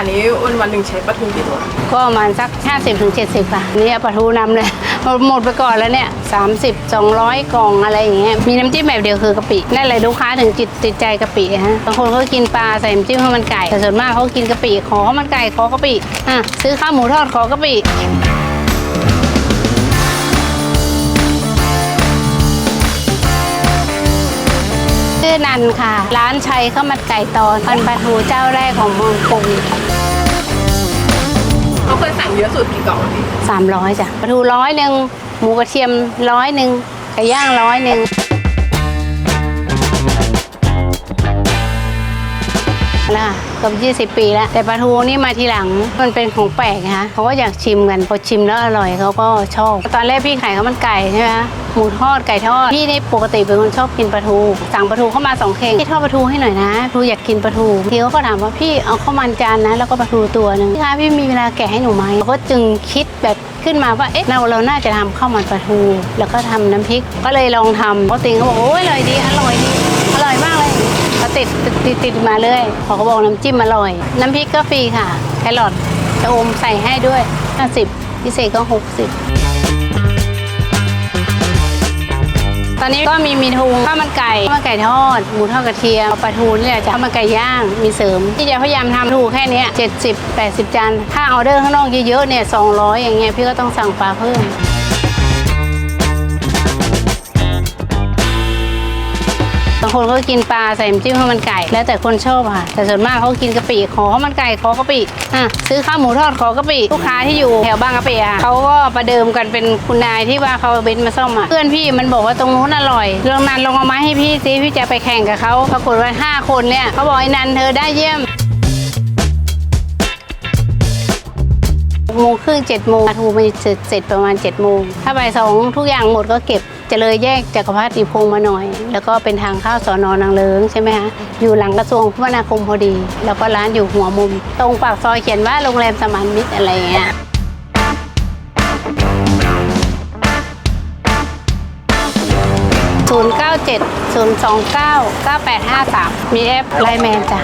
นาดนี้วันวันหนึ่งใช้ปลาทูกี่ตัวก็ประมาณสัก 50-70ถึง70ค่ะนี่ปลาทูนำเลย หมดไปก่อนแล้วเนี่ย 30 200 กล่องอะไรอย่างเงี้ยมีน้ำจิ้มแบบเดียวคือกะปินั่นแหละลูกค้าถึงจิตติดใจกะปิฮะบางคนเขากินปลาใส่น้ำจิ้มข้าวมันไก่แต่ส่วนมากเขากินกะปิขอข้าวมันไก่ขอกะปิอะซื้อข้าวหมูทอดขอกะปิชื่อนันค่ะ ร้านชัยข้าวมันไก่ตอนพันปลาทูเจ้าแรกของเมืองกรุง เขาเคยสั่งเยอะสุดกี่กล่องสามร้อยจ้ะปลาทูร้อยหนึ่งหมูกระเทียมร้อยหนึ่งไก่ย่างร้อยหนึ่ง แล้วเกือบ20 ปีแล้ว แต่ปลาทูนี่มาทีหลังมันเป็นของแปลกนะคะเขาก็อยากชิมกันพอชิมแล้วอร่อยเขาก็ชอบ ตอนแรกพี่ขายข้าวมันไก่ใช่ไหมหมูทอดไก่ทอดพี่นี่ปกติเป็นคนชอบกินปลาทู สั่งปลาทูเข้ามาสองเข่งพี่ทอดปลาทูให้หน่อยนะทูอยากกินปลาทูทีเขาก็ถามว่าพี่เอาข้าวมันจานนะแล้วก็ปลาทูตัวหนึ่งพี่คะพี่มีเวลาแกะให้หนูไหมเราก็จึงคิดแบบขึ้นมาว่าเอ๊ะเราเราน่าจะทำข้าวมันปลาทู แล้วก็ทำน้ำพริก ก็เลยลองทำเพราะติงเขาบอกโอ้ยอร่อยดีอร่อยดีอร่อยมากเลย ก็ ติดติดติดติดมาเลยพอเขาบอกน้ำจิ้มอร่อย น้ำพริกก็ฟรีค่ะ แครอทจะอมใส่ให้ด้วย 50 พิเศษก็ 60 ตอนนี้ก็มีมีทุงข้าวมันไก่ข้าวมันไก่ทอด หมูทอดกระเทียมปลาทูนี่แหละจ้ะข้าวมันไก่ย่าง มีเสริม ที่จะพยายามทำถูกแค่นี้ย70 80 จานถ้าออเดอร์ข้างนอกเยอะๆเนี่ย200 อย่างเงี้ยพี่ก็ต้องสั่งปลาเพิ่มางคนก็กินปลาใส่จิ้มข้าวมันไก่ แล้วแต่คนชอบค่ะ แต่ส่วนมากเขากินกะปิขอข้าวมันไก่ขอกะปิอะซื้อข้าวหมูทอดขอกะปิลูกค้าที่อยู่แถวบางกะปิอะเขาก็ประเดิมกันเป็นคุณนายที่ว่าเขาเบนซ์มาซ่อมอะเพื่อนพี่มันบอกว่าตรงนู้นอร่อยลองนันลองเอามาให้พี่ซิพี่จะไปแข่งกับเขาปรากฏว่าห้าคนเนี่ยเขาบอกไอ้นันเธอได้เยี่ยม โมงครึ่งเจ็ดโมงปลาทูมันจะเสร็จประมาณ7จ็ดโมงถ้าบ่ายสองทุกอย่างหมดก็เก็บจะเลยแยกจักรพรรดิพงศ์มาหน่อย แล้วก็เป็นทางเข้าสอนอนางเลิงใช่ไหมคะอยู่หลังกระทรวงคมนาคมพอดี แล้วก็ร้านอยู่หัวมุม ตรงปากซอยเขียนว่าโรงแรมสมานมิตรอะไรอย่างเงี้ย097 029 9853 มีแอปไลแมนจ้ะ